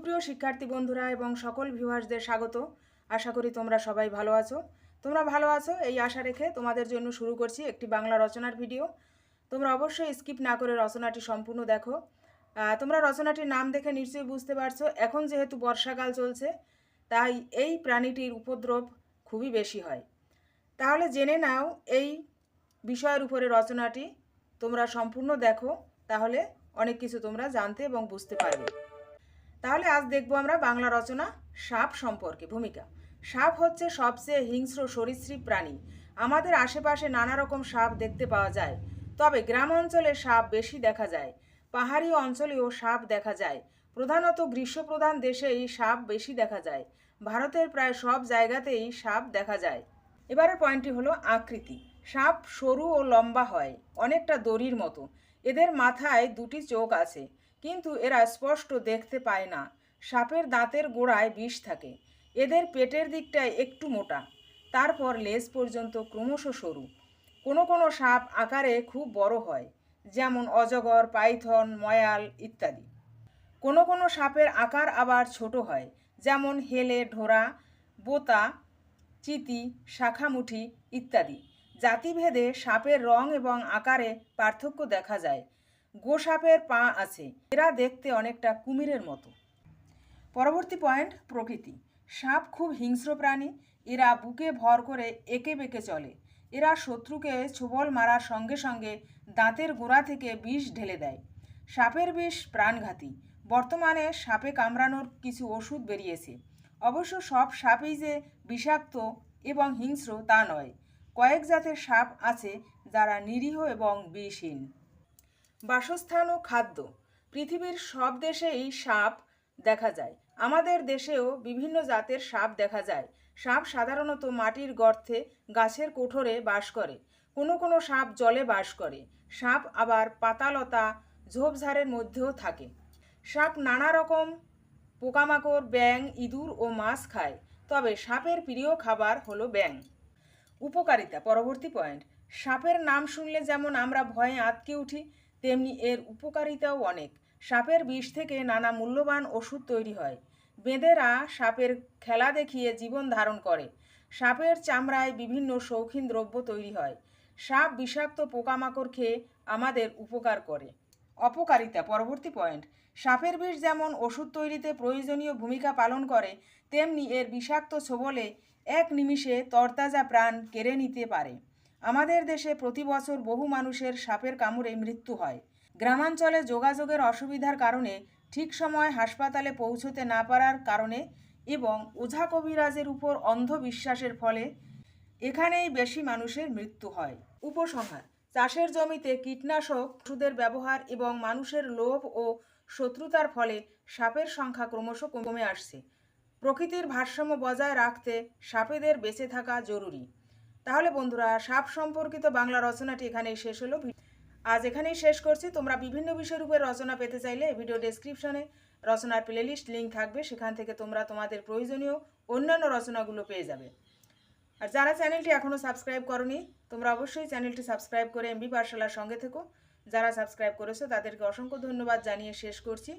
সুপ্রিয় শিক্ষার্থী বন্ধুরা এবং সকল ভিউয়ার্সদের স্বাগত। আশা করি তোমরা সবাই ভালো আছো। তোমরা ভালো আছো? এই আশা রেখে তোমাদের জন্য শুরু করছি একটি বাংলা রচনার ভিডিও তোমরা অবশ্যই স্কিপ না করে রচনাটি সম্পূর্ণ দেখো। তোমরা রচনাটির নাম দেখে নিশ্চয়ই বুঝতে পারছ, এখন যেহেতু বর্ষাকাল চলছে, তাই এই প্রাণীটির উপদ্রব খুবই বেশি হয়। তাহলে জেনে নাও এই বিষয়ের উপরে রচনাটি। তোমরা সম্পূর্ণ দেখো, তাহলে অনেক কিছু তোমরা জানতে এবং বুঝতে পারবে। তাহলে আজ দেখব আমরা বাংলা রচনা, সাপ সম্পর্কে। ভূমিকা, সাপ হচ্ছে সবচেয়ে হিংস্র সরীসৃপ প্রাণী। আমাদের আশেপাশে নানা রকম সাপ দেখতে পাওয়া যায়। তবে গ্রাম অঞ্চলে সাপ বেশি দেখা যায়। পাহাড়ি অঞ্চলেও সাপ দেখা যায়। প্রধানত গ্রীষ্মপ্রধান দেশে এই সাপ বেশি দেখা যায়। ভারতের প্রায় সব জায়গাতেই সাপ দেখা যায়। এবারের পয়েন্টটি হলো আকৃতি। সাপ সরু ও লম্বা হয়, অনেকটা দড়ির মতো। এদের মাথায় দুটি চোখ আছে। কিন্তু এরা স্পষ্ট দেখতে পায় না। সাপের দাঁতের গোড়ায় বিষ থাকে। এদের পেটের দিকটায় একটু মোটা। তারপর লেজ পর্যন্ত ক্রমশ সরু। কোনো কোনো সাপ আকারে খুব বড় হয়, যেমন অজগর, পাইথন, ময়াল ইত্যাদি। কোনো কোনো সাপের আকার আবার ছোট হয়, যেমন হেলে, ঢোরা, বোতা, চিতি, শাখামুঠি ইত্যাদি। জাতিভেদে সাপের রং এবং আকারে পার্থক্য দেখা যায়। গোসাপের পা আছে। এরা দেখতে অনেকটা কুমিরের মতো। পরবর্তী পয়েন্ট, প্রকৃতি। সাপ খুব হিংস্র প্রাণী। এরা বুকে ভর করে একে বেঁকে চলে। এরা শত্রুকে ছোবল মারার সঙ্গে সঙ্গে দাঁতের গোড়া থেকে বিষ ঢেলে দেয়। সাপের বিষ প্রাণঘাতী। বর্তমানে সাপে কামড়ানোর কিছু ওষুধ বেরিয়েছে। অবশ্য সব সাপই যে বিষাক্ত এবং হিংস্র তা নয়। কয়েক জাতের সাপ আছে যারা নিরীহ এবং বিষহীন। বাসস্থান ও খাদ্য। পৃথিবীর সব দেশেই সাপ দেখা যায়। আমাদের দেশেও বিভিন্ন জাতের সাপ দেখা যায়। সাপ সাধারণত মাটির গর্তে, গাছের কোঠরে বাস করে। কোনো কোনো সাপ জলে বাস করে। সাপ আবার পাতালতা, ঝোপঝাড়ের মধ্যেও থাকে। সাপ নানা রকম পোকামাকড় ব্যাং ইঁদুর ও মাছ খায়। তবে সাপের প্রিয় খাবার হলো ব্যাং উপকারিতা, পরবর্তী পয়েন্ট। সাপের নাম শুনলে যেমন আমরা ভয়ে আঁতকে উঠি তেমনি এর উপকারিতাও অনেক। সাপের বিষ থেকে নানা মূল্যবান ওষুধ তৈরি হয়। বেঁদেরা সাপের খেলা দেখিয়ে জীবন ধারণ করে। সাপের চামড়ায় বিভিন্ন শৌখিন দ্রব্য তৈরি হয়। সাপ বিষাক্ত পোকামাকড় খেয়ে আমাদের উপকার করে। অপকারিতা, পরবর্তী পয়েন্ট। সাপের বিষ যেমন ওষুধ তৈরিতে প্রয়োজনীয় ভূমিকা পালন করে, তেমনি এর বিষাক্ত ছোবলে এক নিমিষে তরতাজা প্রাণ কেড়ে নিতে পারে। আমাদের দেশে প্রতি বছর বহু মানুষের সাপের কামড়ে মৃত্যু হয়। গ্রামাঞ্চলে যোগাযোগের অসুবিধার কারণে ঠিক সময় হাসপাতালে পৌঁছতে না পারার কারণে এবং ওঝা কবিরাজের উপর অন্ধবিশ্বাসের ফলে এখানেই বেশি মানুষের মৃত্যু হয়। উপসংহার, চাষের জমিতে কীটনাশক, ওষুধের ব্যবহার এবং মানুষের লোভ ও শত্রুতার ফলে সাপের সংখ্যা ক্রমশ কমে আসছে। প্রকৃতির ভারসাম্য বজায় রাখতে সাপেদের বেঁচে থাকা জরুরি। তাহলে বন্ধুরা, সাপ সম্পর্কিত বাংলা রচনাটি এখানেই শেষ হলো। আজ এখানেই শেষ করছি। তোমরা বিভিন্ন বিষয়ের উপরে রচনা পেতে চাইলে ভিডিও ডেসক্রিপশনে রচনার প্লেলিস্ট লিঙ্ক থাকবে। সেখান থেকে তোমরা তোমাদের প্রয়োজনীয় অন্যান্য রচনাগুলো পেয়ে যাবে। আর যারা চ্যানেলটি এখনও সাবস্ক্রাইব করনি, তোমরা অবশ্যই চ্যানেলটি সাবস্ক্রাইব করে এমবি পাঠশালার সঙ্গে থেকো। যারা সাবস্ক্রাইব করেছ, তাদেরকে অসংখ্য ধন্যবাদ জানিয়ে শেষ করছি।